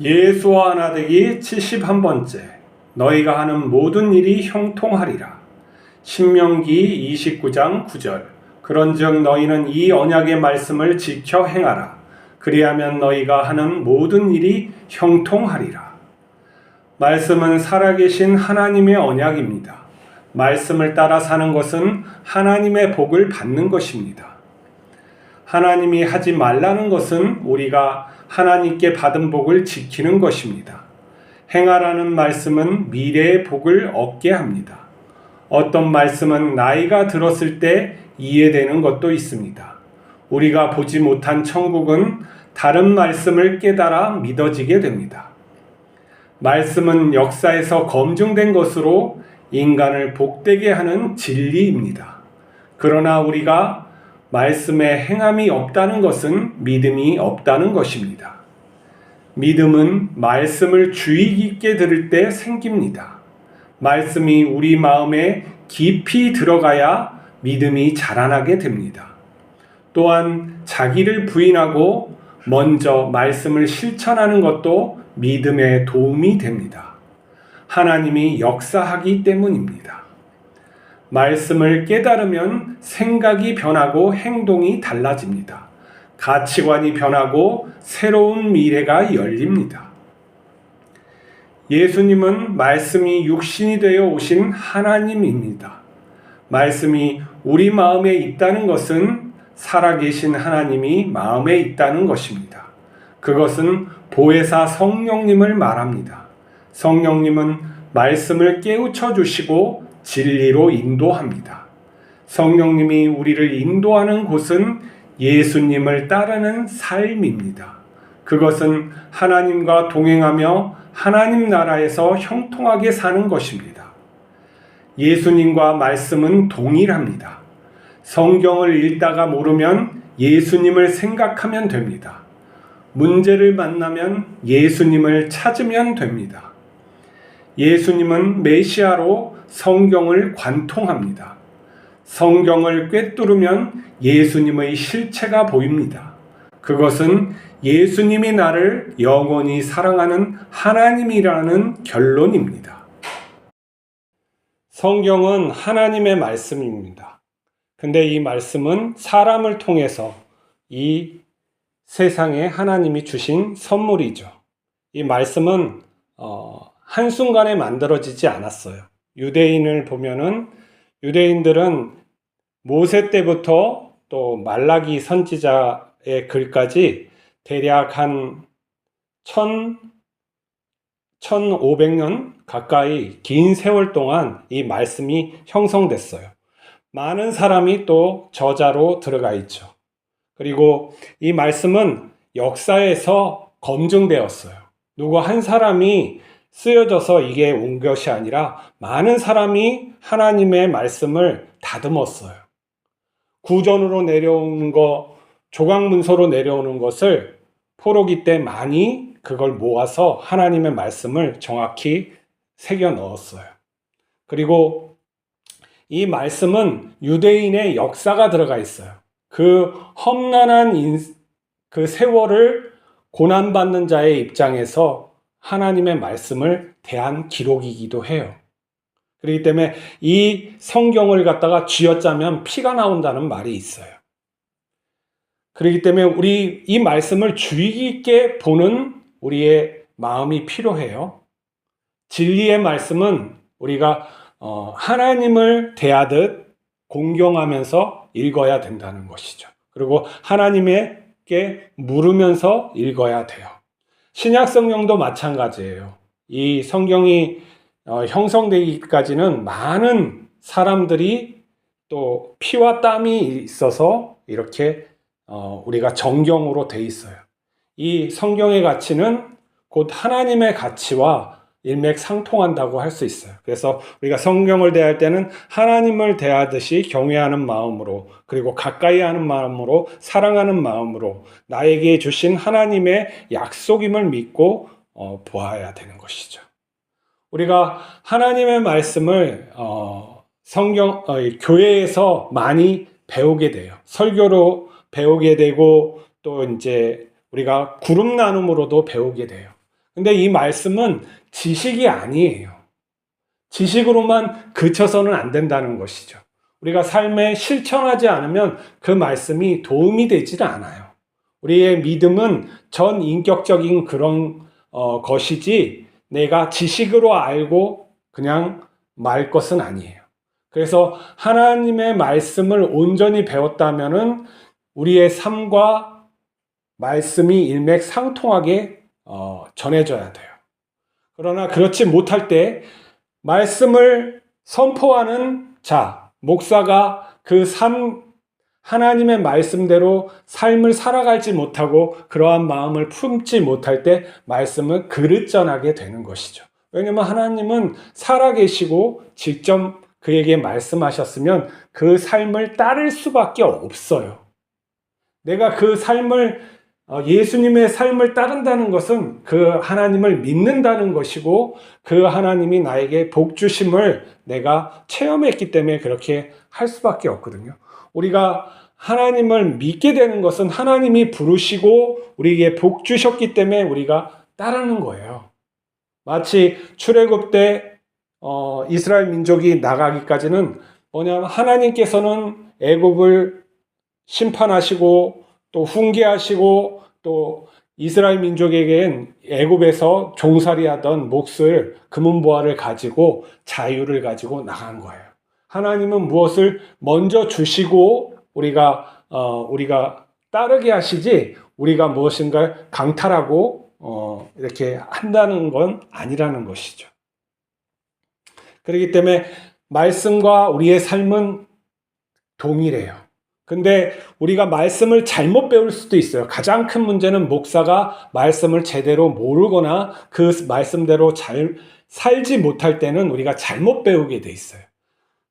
예수와 나되기 71번째 너희가 하는 모든 일이 형통하리라. 신명기 29장 9절 그런즉 너희는 이 언약의 말씀을 지켜 행하라. 그리하면 너희가 하는 모든 일이 형통하리라. 말씀은 살아계신 하나님의 언약입니다. 말씀을 따라 사는 것은 하나님의 복을 받는 것입니다. 하나님이 하지 말라는 것은 우리가 하나님께 받은 복을 지키는 것입니다. 행하라는 말씀은 미래의 복을 얻게 합니다. 어떤 말씀은 나이가 들었을 때 이해되는 것도 있습니다. 우리가 보지 못한 천국은 다른 말씀을 깨달아 믿어지게 됩니다. 말씀은 역사에서 검증된 것으로 인간을 복되게 하는 진리입니다. 그러나 우리가 말씀에 행함이 없다는 것은 믿음이 없다는 것입니다. 믿음은 말씀을 주의 깊게 들을 때 생깁니다. 말씀이 우리 마음에 깊이 들어가야 믿음이 자라나게 됩니다. 또한 자기를 부인하고 먼저 말씀을 실천하는 것도 믿음에 도움이 됩니다. 하나님이 역사하기 때문입니다. 말씀을 깨달으면 생각이 변하고 행동이 달라집니다. 가치관이 변하고 새로운 미래가 열립니다. 예수님은 말씀이 육신이 되어 오신 하나님입니다. 말씀이 우리 마음에 있다는 것은 살아계신 하나님이 마음에 있다는 것입니다. 그것은 보혜사 성령님을 말합니다. 성령님은 말씀을 깨우쳐 주시고 진리로 인도합니다. 성령님이 우리를 인도하는 곳은 예수님을 따르는 삶입니다. 그것은 하나님과 동행하며 하나님 나라에서 형통하게 사는 것입니다. 예수님과 말씀은 동일합니다. 성경을 읽다가 모르면 예수님을 생각하면 됩니다. 문제를 만나면 예수님을 찾으면 됩니다. 예수님은 메시아로 성경을 관통합니다. 성경을 꿰뚫으면 예수님의 실체가 보입니다. 그것은 예수님이 나를 영원히 사랑하는 하나님이라는 결론입니다. 성경은 하나님의 말씀입니다. 근데 이 말씀은 사람을 통해서 이 세상에 하나님이 주신 선물이죠. 이 말씀은 어, 한순간에 만들어지지 않았어요. 유대인을 보면은 유대인들은 모세 때부터 또 말라기 선지자의 글까지 대략 한 천, 1500년 가까이 긴 세월 동안 이 말씀이 형성됐어요. 많은 사람이 또 저자로 들어가 있죠. 그리고 이 말씀은 역사에서 검증되었어요. 누구 한 사람이 쓰여져서 이게 온 것이 아니라 많은 사람이 하나님의 말씀을 다듬었어요. 구전으로 내려오는 거, 조각문서로 내려오는 것을 포로기 때 많이 그걸 모아서 하나님의 말씀을 정확히 새겨 넣었어요. 그리고 이 말씀은 유대인의 역사가 들어가 있어요. 그 험난한 인, 그 세월을 고난받는 자의 입장에서 하나님의 말씀을 대한 기록이기도 해요. 그렇기 때문에 이 성경을 갖다가 쥐어짜면 피가 나온다는 말이 있어요. 그렇기 때문에 우리 이 말씀을 주의 깊게 보는 우리의 마음이 필요해요. 진리의 말씀은 우리가 어, 하나님을 대하듯 공경하면서 읽어야 된다는 것이죠. 그리고 하나님께 물으면서 읽어야 돼요. 신약 성경도 마찬가지예요. 이 성경이 어, 형성되기까지는 많은 사람들이 또 피와 땀이 있어서 이렇게 어, 우리가 정경으로 돼 있어요. 이 성경의 가치는 곧 하나님의 가치와 일맥상통한다고 할 수 있어요. 그래서 우리가 성경을 대할 때는 하나님을 대하듯이 경외하는 마음으로 그리고 가까이 하는 마음으로 사랑하는 마음으로 나에게 주신 하나님의 약속임을 믿고 어, 보아야 되는 것이죠. 우리가 하나님의 말씀을 어, 성경 어, 교회에서 많이 배우게 돼요. 설교로 배우게 되고 또 이제 우리가 그룹 나눔으로도 배우게 돼요. 근데 이 말씀은 지식이 아니에요. 지식으로만 그쳐서는 안 된다는 것이죠. 우리가 삶에 실천하지 않으면 그 말씀이 도움이 되질 않아요. 우리의 믿음은 전 인격적인 그런 어, 것이지 내가 지식으로 알고 그냥 말 것은 아니에요. 그래서 하나님의 말씀을 온전히 배웠다면은 우리의 삶과 말씀이 일맥상통하게 어, 전해져야 돼요. 그러나 그렇지 못할 때 말씀을 선포하는 자, 목사가 그 삶, 하나님의 말씀대로 삶을 살아갈지 못하고 그러한 마음을 품지 못할 때 말씀은 그릇전하게 되는 것이죠. 왜냐하면 하나님은 살아계시고 직접 그에게 말씀하셨으면 그 삶을 따를 수밖에 없어요. 내가 그 삶을 어, 예수님의 삶을 따른다는 것은 그 하나님을 믿는다는 것이고 그 하나님이 나에게 복 주심을 내가 체험했기 때문에 그렇게 할 수밖에 없거든요. 우리가 하나님을 믿게 되는 것은 하나님이 부르시고 우리에게 복 주셨기 때문에 우리가 따르는 거예요. 마치 출애굽 때 어, 이스라엘 민족이 나가기까지는 뭐냐면 하나님께서는 애굽을 심판하시고 또 훈계하시고 또 이스라엘 민족에겐 애굽에서 종살이하던 몫을 금은 보화를 가지고 자유를 가지고 나간 거예요. 하나님은 무엇을 먼저 주시고 우리가 어, 우리가 따르게 하시지 우리가 무엇인가 강탈하고 어, 이렇게 한다는 건 아니라는 것이죠. 그렇기 때문에 말씀과 우리의 삶은 동일해요. 근데 우리가 말씀을 잘못 배울 수도 있어요. 가장 큰 문제는 목사가 말씀을 제대로 모르거나 그 말씀대로 잘 살지 못할 때는 우리가 잘못 배우게 돼 있어요.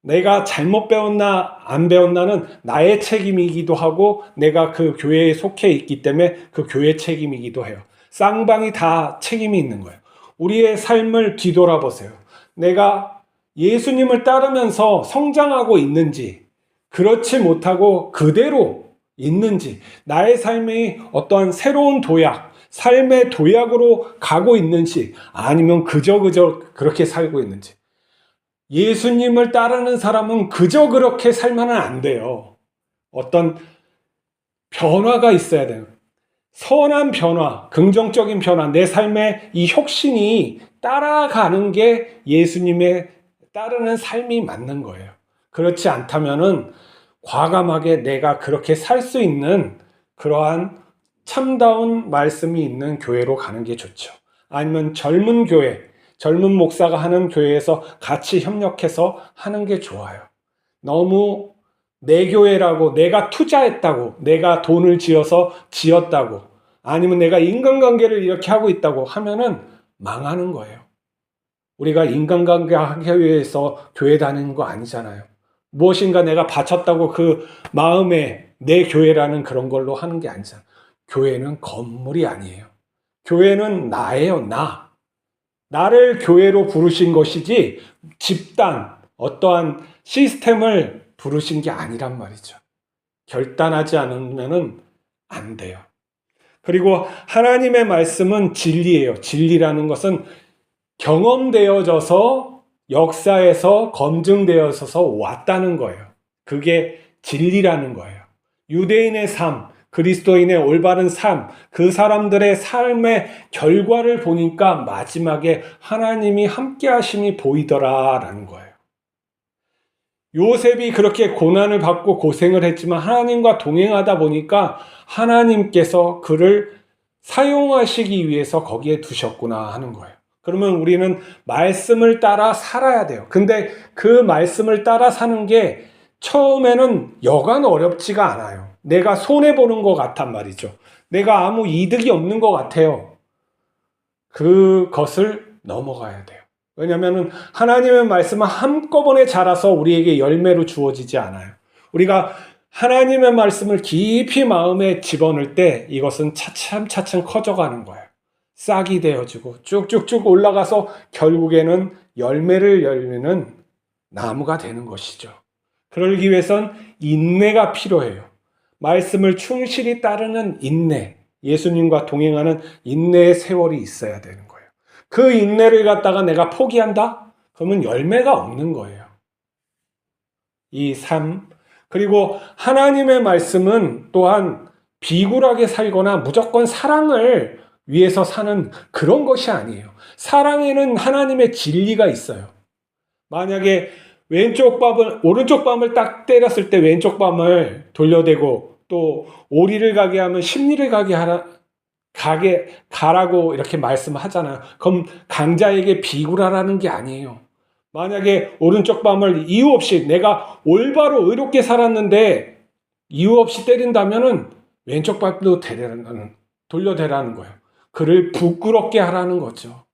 내가 잘못 배웠나 안 배웠나는 나의 책임이기도 하고 내가 그 교회에 속해 있기 때문에 그 교회 책임이기도 해요. 쌍방이 다 책임이 있는 거예요. 우리의 삶을 뒤돌아보세요. 내가 예수님을 따르면서 성장하고 있는지, 그렇지 못하고 그대로 있는지, 나의 삶이 어떠한 새로운 도약, 삶의 도약으로 가고 있는지, 아니면 그저 그저 그렇게 살고 있는지. 예수님을 따르는 사람은 그저 그렇게 살면은 안 돼요. 어떤 변화가 있어야 돼요. 선한 변화, 긍정적인 변화, 내 삶의 이 혁신이 따라가는 게 예수님의 따르는 삶이 맞는 거예요. 그렇지 않다면은 과감하게 내가 그렇게 살 수 있는 그러한 참다운 말씀이 있는 교회로 가는 게 좋죠. 아니면 젊은 교회, 젊은 목사가 하는 교회에서 같이 협력해서 하는 게 좋아요. 너무 내 교회라고 내가 투자했다고 내가 돈을 지어서 지었다고 아니면 내가 인간관계를 이렇게 하고 있다고 하면은 망하는 거예요. 우리가 인간관계 하기 위해서 교회 다니는 거 아니잖아요. 무엇인가 내가 바쳤다고 그 마음에 내 교회라는 그런 걸로 하는 게 아니잖아요. 교회는 건물이 아니에요. 교회는 나예요, 나. 나를 교회로 부르신 것이지 집단, 어떠한 시스템을 부르신 게 아니란 말이죠. 결단하지 않으면 안 돼요. 그리고 하나님의 말씀은 진리예요. 진리라는 것은 경험되어져서 역사에서 검증되어서 왔다는 거예요. 그게 진리라는 거예요. 유대인의 삶, 그리스도인의 올바른 삶, 그 사람들의 삶의 결과를 보니까 마지막에 하나님이 함께 하심이 보이더라라는 거예요. 요셉이 그렇게 고난을 받고 고생을 했지만 하나님과 동행하다 보니까 하나님께서 그를 사용하시기 위해서 거기에 두셨구나 하는 거예요. 그러면 우리는 말씀을 따라 살아야 돼요. 근데 그 말씀을 따라 사는 게 처음에는 여간 어렵지가 않아요. 내가 손해보는 것 같단 말이죠. 내가 아무 이득이 없는 것 같아요. 그것을 넘어가야 돼요. 왜냐하면 하나님의 말씀은 한꺼번에 자라서 우리에게 열매로 주어지지 않아요. 우리가 하나님의 말씀을 깊이 마음에 집어넣을 때 이것은 차츰차츰 커져가는 거예요. 싹이 되어지고 쭉쭉쭉 올라가서 결국에는 열매를 열리는 나무가 되는 것이죠. 그러기 위해선 인내가 필요해요. 말씀을 충실히 따르는 인내, 예수님과 동행하는 인내의 세월이 있어야 되는 거예요. 그 인내를 갖다가 내가 포기한다? 그러면 열매가 없는 거예요. 이 삶. 그리고 하나님의 말씀은 또한 비굴하게 살거나 무조건 사랑을 위해서 사는 그런 것이 아니에요. 사랑에는 하나님의 진리가 있어요. 만약에 왼쪽 밤을 오른쪽 밤을 딱 때렸을 때 왼쪽 밤을 돌려대고 또 오리를 가게 하면 심리를 가게 하라 가게 가라고 이렇게 말씀하잖아요. 그럼 강자에게 비굴하라는 게 아니에요. 만약에 오른쪽 밤을 이유 없이 내가 올바로 의롭게 살았는데 이유 없이 때린다면은 왼쪽 밤도 대라는 돌려대라는 거예요. 그를 부끄럽게 하라는 거죠.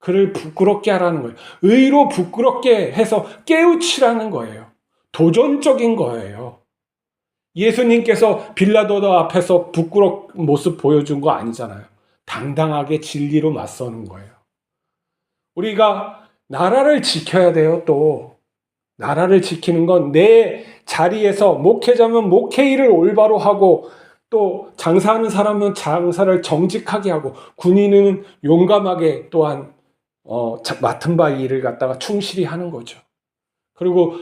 그를 부끄럽게 하라는 거예요. 의로 부끄럽게 해서 깨우치라는 거예요. 도전적인 거예요. 예수님께서 빌라도도 앞에서 부끄러운 모습 보여준 거 아니잖아요. 당당하게 진리로 맞서는 거예요. 우리가 나라를 지켜야 돼요, 또. 나라를 지키는 건 내 자리에서 목회자면 목회 일을 올바로 하고 또 장사하는 사람은 장사를 정직하게 하고 군인은 용감하게 또한 어, 자- 맡은 바 일을 갖다가 충실히 하는 거죠. 그리고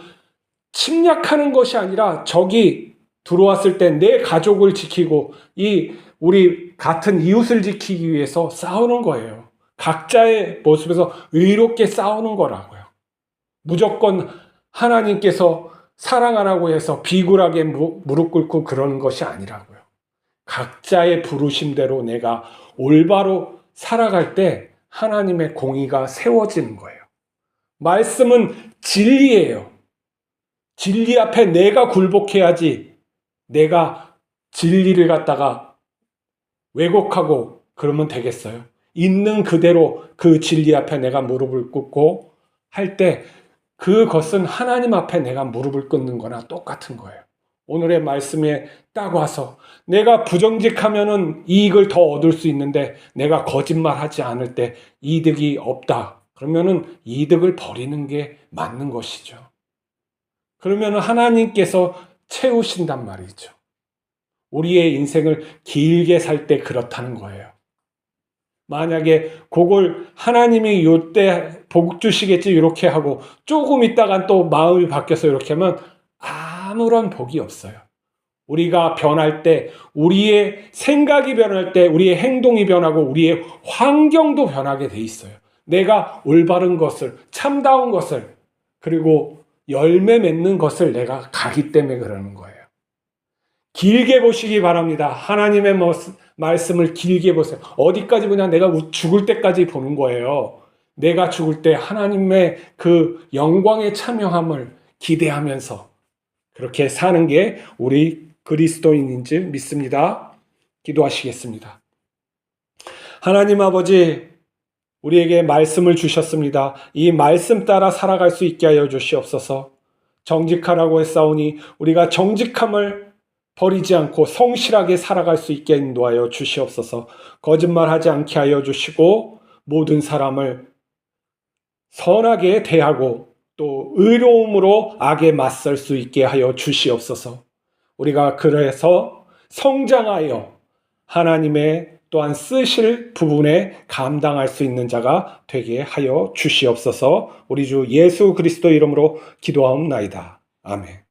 침략하는 것이 아니라 적이 들어왔을 때 내 가족을 지키고 이 우리 같은 이웃을 지키기 위해서 싸우는 거예요. 각자의 모습에서 의롭게 싸우는 거라고요. 무조건 하나님께서 사랑 하라고 해서 비굴하게 무- 무릎 꿇고 그러는 것이 아니라고요. 각자의 부르심대로 내가 올바로 살아갈 때 하나님의 공의가 세워지는 거예요. 말씀은 진리예요. 진리 앞에 내가 굴복해야지 내가 진리를 갖다가 왜곡하고 그러면 되겠어요. 있는 그대로 그 진리 앞에 내가 무릎을 꿇고 할 때 그것은 하나님 앞에 내가 무릎을 꿇는 거나 똑같은 거예요. 오늘의 말씀에 딱 와서 내가 부정직하면은 이익을 더 얻을 수 있는데 내가 거짓말하지 않을 때 이득이 없다. 그러면은 이득을 버리는 게 맞는 것이죠. 그러면은 하나님께서 채우신단 말이죠. 우리의 인생을 길게 살 때 그렇다는 거예요. 만약에 그걸 하나님이 요때 복 주시겠지 이렇게 하고 조금 있다간 또 마음이 바뀌어서 이렇게 하면 아무런 복이 없어요. 우리가 변할 때, 우리의 생각이 변할 때, 우리의 행동이 변하고, 우리의 환경도 변하게 돼 있어요. 내가 올바른 것을, 참다운 것을, 그리고 열매 맺는 것을 내가 가기 때문에 그러는 거예요. 길게 보시기 바랍니다. 하나님의 말씀을 길게 보세요. 어디까지 보냐? 내가 우- 죽을 때까지 보는 거예요. 내가 죽을 때 하나님의 그 영광에 참여함을 기대하면서 그렇게 사는 게 우리 그리스도인인 줄 믿습니다. 기도하시겠습니다. 하나님 아버지, 우리에게 말씀을 주셨습니다. 이 말씀 따라 살아갈 수 있게 하여 주시옵소서. 정직하라고 했사오니 우리가 정직함을 버리지 않고 성실하게 살아갈 수 있게 인도하여 주시옵소서. 거짓말하지 않게 하여 주시고 모든 사람을 선하게 대하고 또 의로움으로 악에 맞설 수 있게 하여 주시옵소서. 우리가 그래서 성장하여 하나님의 또한 쓰실 부분에 감당할 수 있는 자가 되게 하여 주시옵소서. 우리 주 예수 그리스도 이름으로 기도하옵나이다. 아멘.